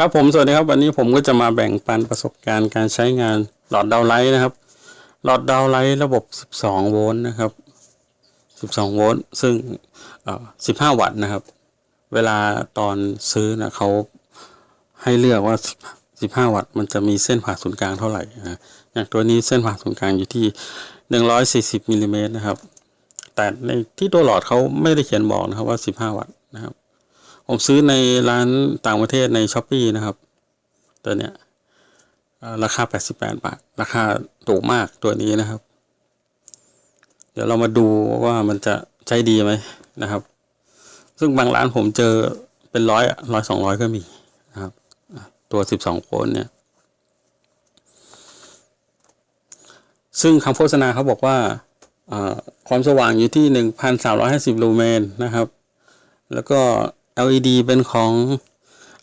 ครับผมสวัสดีครับวันนี้ผมก็จะมาแบ่งปันประสบการณ์การใช้งานหลอดดาวไลท์นะครับ หลอดดาวไลท์ระบบ 12 โวลต์นะครับ 12 โวลต์ซึ่งเอ่อ15 วัตต์นะครับ เวลาตอนซื้อนะเขาให้เลือกว่า 15 วัตต์มันจะมีเส้นผ่าศูนย์กลางเท่าไหร่นะอย่างตัวนี้เส้นผ่าศูนย์กลางอยู่ที่ 140มิลลิเมตรนะครับ แต่ในที่ตัวหลอดเขาไม่ได้เขียนบอกนะครับว่า 15 วัตต์นะครับ ผมซื้อในร้านต่างประเทศในช้อปปีนะครับ ตัวเนี้ยราคา 88 บาท ราคาถูกมากตัวนี้นะครับ เดี๋ยวเรามาดูว่ามันจะใช้ดีไหมนะครับ ซึ่งบางร้านผมเจอเป็นร้อยร้อยสองร้อยก็มีนะครับ ตัว 12โวลต์เนี่ย ซึ่งคำโฆษณาเขาบอกว่าความสว่างอยู่ที่ 1,350 ลูเมนนะครับ แล้วก็ LED เป็นของ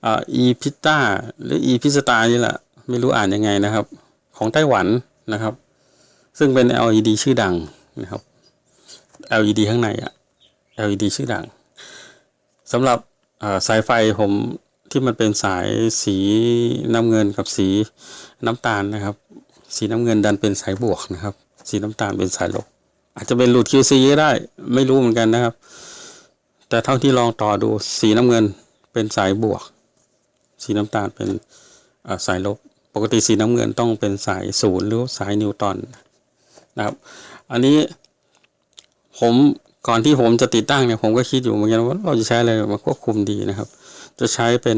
อ่า e p i t a หรือ e p i s t a นี่แหละ ไม่รู้อ่านยังไงนะครับ ของไต้หวันนะครับ ซึ่งเป็น LED ชื่อดังนะครับ LED ข้างในอะ LED ชื่อดังสำหรับสายไฟผมที่มันเป็นสายสีน้ำเงินกับสีน้ำตาลนะครับ สีน้ำเงินดันเป็นสายบวกนะครับ สีน้ำตาลเป็นสายลบอาจจะเป็นหลุด QC ก็ได้ ไม่รู้เหมือนกันนะครับ แต่เท่าที่ลองต่อดูสีน้ำเงินเป็นสายบวก สีน้ำตาลเป็นสายลบ ปกติสีน้ำเงินต้องเป็นสายศูนย์หรือสายนิวตอนนะครับ อันนี้ผมก่อนที่ผมจะติดตั้งเนี่ยผมก็คิดอยู่เหมือนกันว่าเราจะใช้อะไรมาควบคุมดีนะครับ จะใช้เป็น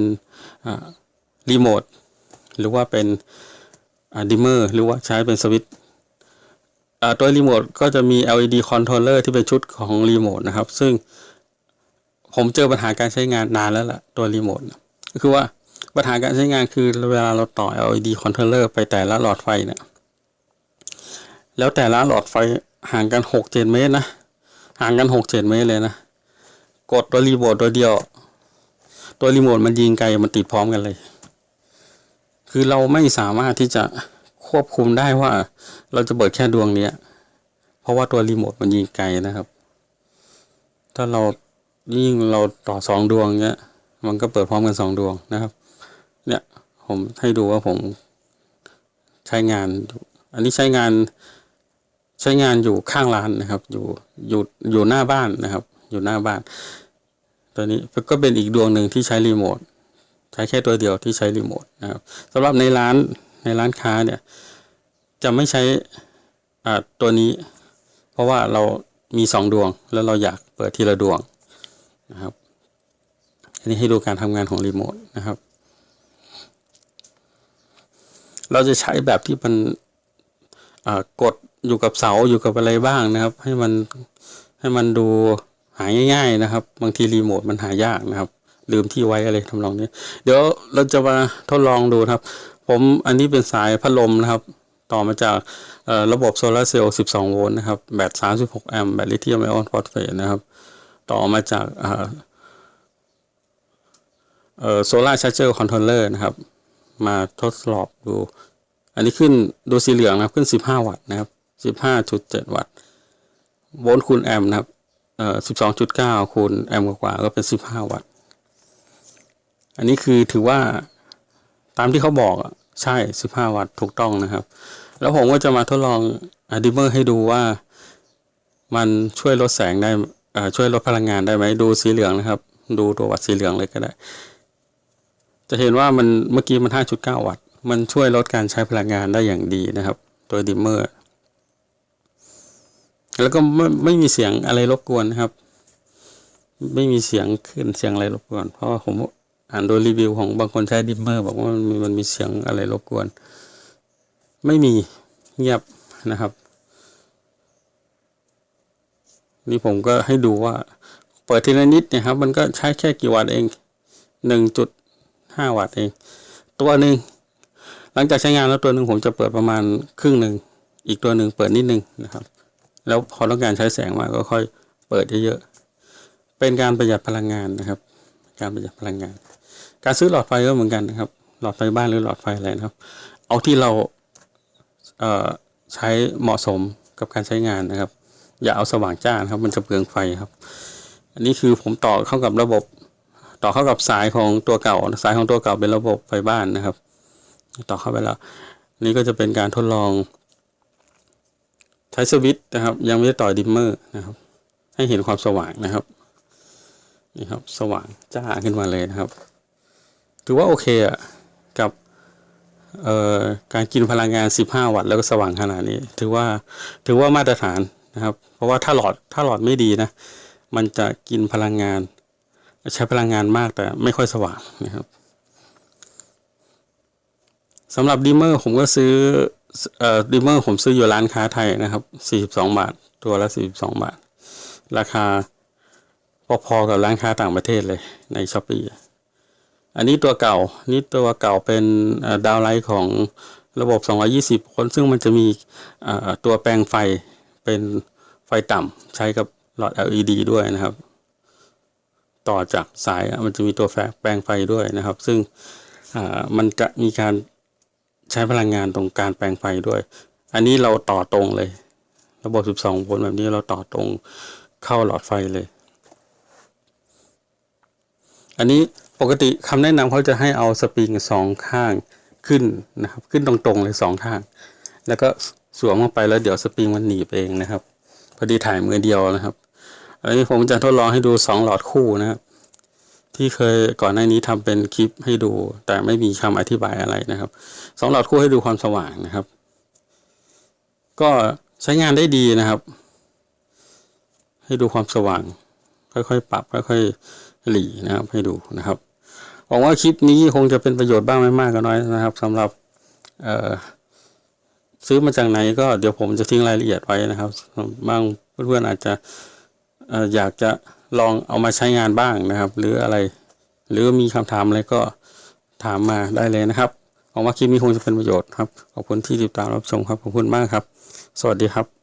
รีโมทหรือว่าเป็นดิมเมอร์หรือว่าใช้เป็นสวิตตัวรีโมทก็จะมี LED controller ที่เป็นชุดของรีโมทนะครับ ซึ่ง ผมเจอปัญหาการใช้งานนานแล้วล่ะตัวรีโมทก็คือว่าปัญหาการใช้งานคือเวลาเราต่อ LED controller ไปแต่ละหลอดไฟเนี่ย แล้วแต่ละหลอดไฟห่างกันหกเจ็ดเมตรนะ ห่างกันหกเจ็ดเมตรเลยนะ กดตัวรีโมทตัวเดียว ตัวรีโมทมันยิงไกลมันติดพร้อมกันเลย คือเราไม่สามารถที่จะควบคุมได้ว่าเราจะเปิดแค่ดวงเนี้ย เพราะว่าตัวรีโมทมันยิงไกลนะครับ ถ้าเรา ยิ่งเราต่อสองดวงเนี้ย มันก็เปิดพร้อมกันสองดวงนะครับ เนี่ยผมให้ดูว่าผมใช้งาน อันนี้ใช้งานใช้งานอยู่ข้างร้านนะครับ อยู่อยู่อยู่หน้าบ้านนะครับ อยู่หน้าบ้าน ตัวนี้ก็เป็นอีกดวงหนึ่งที่ใช้รีโมทใช้แค่ตัวเดียวที่ใช้รีโมทนะครับสำหรับในร้านในร้านค้าเนี่ย จะไม่ใช้อ่าตัวนี้ เพราะว่าเรามีสองดวงแล้วเราอยากเปิดทีละดวง นะครับ อันนี้ให้ดูการทำงานของรีโมทนะครับ เราจะใช้แบบที่มันกดอยู่กับเสาอยู่กับอะไรบ้างนะครับ ให้มันให้มันดูหาง่าย ๆ นะครับ บางทีรีโมทมันหายากนะครับ ลืมที่ไว้อะไรทำนองนี้เดี๋ยวเราจะมาทดลองดูครับ ผมอันนี้เป็นสายพัดลมนะครับ ต่อมาจากระบบโซลาร์เซลล์ 12 โวลต์นะครับ แบต 36 แอมป์ แบตลิเธียมไอออนฟอสเฟตนะครับ ต่อมาจากโซลาร์ชาร์เจอร์คอนโทรลเลอร์นะครับ มาทดสอบดู อันนี้ขึ้นดูสีเหลืองนะครับ ขึ้น 15 วัตต์นะครับ 15.7 วัตต์ โวลต์คูณแอมป์นะครับเอ่อ12.9 คูณแอมป์กว่าก็เป็น 15 วัตต์ อันนี้คือถือว่าตามที่เขาบอกใช่ 15 วัตต์ถูกต้องนะครับ แล้วผมก็จะมาทดลองอะดิเมอร์ให้ดูว่ามันช่วยลดแสงได้ ช่วยลดพลังงานได้ไหมดูสีเหลืองนะครับ ดูตัววัตต์สีเหลืองเลยก็ได้ จะเห็นว่ามันเมื่อกี้มัน 5.9 วัตต์ มันช่วยลดการใช้พลังงานได้อย่างดีนะครับ ตัวดิมเมอร์ แล้วก็ไม่ไม่มีเสียงอะไรรบกวนนะครับ ไม่มีเสียงขึ้นเสียงอะไรรบกวน เพราะว่าผมอ่านโดยรีวิวของบางคนใช้ดิมเมอร์บอกว่ามันมันมีเสียงอะไรรบกวน ไม่มีเงียบนะครับ นี่ผมก็ให้ดูว่า เปิดทีละนิดเนี่ยครับ มันก็ใช้แค่กี่วัตต์เองหนึ่งจุดห้าวัตต์เอง ตัวหนึ่งหลังจากใช้งานแล้วตัวหนึ่งผมจะเปิดประมาณครึ่งหนึ่งอีกตัวหนึ่งเปิดนิดนึงนะครับ แล้วพอต้องการใช้แสงมากก็ค่อยเปิดเยอะๆเป็นการประหยัดพลังงานนะครับ การประหยัดพลังงาน การซื้อหลอดไฟก็เหมือนกันนะครับ หลอดไฟบ้านหรือหลอดไฟอะไรนะครับ เอาที่เราเใช้เหมาะสมกับการใช้งานนะครับ อย่าเอาสว่างจ้านะครับ มันจะเปลืองไฟครับ อันนี้คือผมต่อเข้ากับระบบ ต่อเข้ากับสายของตัวเก่า สายของตัวเก่าเป็นระบบไฟบ้านนะครับ ต่อเข้าไปแล้วนี่ก็จะเป็นการทดลอง ใช้สวิตช์นะครับ ยังไม่ได้ต่อดิมเมอร์นะครับ ให้เห็นความสว่างนะครับนี่ครับ สว่างจ้าขึ้นมาเลยนะครับ ถือว่าโอเคอะกับเอ่อการกินพลังงาน 15 วัตต์แล้วก็สว่างขนาดนี้ ถือว่าถือว่ามาตรฐาน นะครับ เพราะว่าถ้าหลอดถ้าหลอดไม่ดีนะมันจะกินพลังงาน ใช้พลังงานมากแต่ไม่ค่อยสว่างนะครับสำหรับดิมเมอร์ผมก็ซื้อเอ่อดิมเมอร์ผมซื้ออยู่ร้านค้าไทยนะครับ 42 บาท ตัวละ 42 บาท ราคาพอๆกับร้านค้าต่างประเทศเลยในช้อปปี้อันนี้ตัวเก่า นี่ตัวเก่าเป็นดาวไลท์ของระบบ 220 คน ซึ่งมันจะมีตัวแปลงไฟ เป็นไฟต่ำใช้กับหลอด LED ด้วยนะครับ ต่อจากสายมันจะมีตัวแฟแปลงไฟด้วยนะครับ ซึ่งมันจะมีการใช้พลังงานตรงการแปลงไฟด้วย อันนี้เราต่อตรงเลย ระบบ 12 โวลต์แบบนี้เราต่อตรงเข้าหลอดไฟเลย อันนี้ปกติคำแนะนำเขาจะให้เอาสปริงสองข้างขึ้นนะครับ ขึ้นตรงๆเลยสองข้าง แล้วก็ สวมลงไปแล้วเดี๋ยวสปริงมันหนีบเองนะครับ พอดีถ่ายมือเดียวนะครับอันนี้ผมจะทดลองให้ดูสองหลอดคู่นะครับ ที่เคยก่อนหน้านี้ทำเป็นคลิปให้ดู แต่ไม่มีคำอธิบายอะไรนะครับสองหลอดคู่ให้ดูความสว่างนะครับ ก็ใช้งานได้ดีนะครับ ให้ดูความสว่าง ค่อยๆ ปรับ ค่อยๆหลีนะครับ ให้ดูนะครับหวังว่าคลิปนี้คงจะเป็นประโยชน์บ้างไม่มากก็น้อยนะครับสำหรับเอ่อ ซื้อมาจากไหนก็เดี๋ยวผมจะทิ้งรายละเอียดไว้นะครับบางเพื่อนๆอาจจะเอ่ออยากจะลองเอามาใช้งานบ้างนะครับ หรืออะไร หรือมีคำถามอะไรก็ถามมาได้เลยนะครับหวังว่าคลิปนี้คงจะเป็นประโยชน์ครับ ขอบคุณที่ติดตามรับชมครับ ขอบคุณมากครับ สวัสดีครับ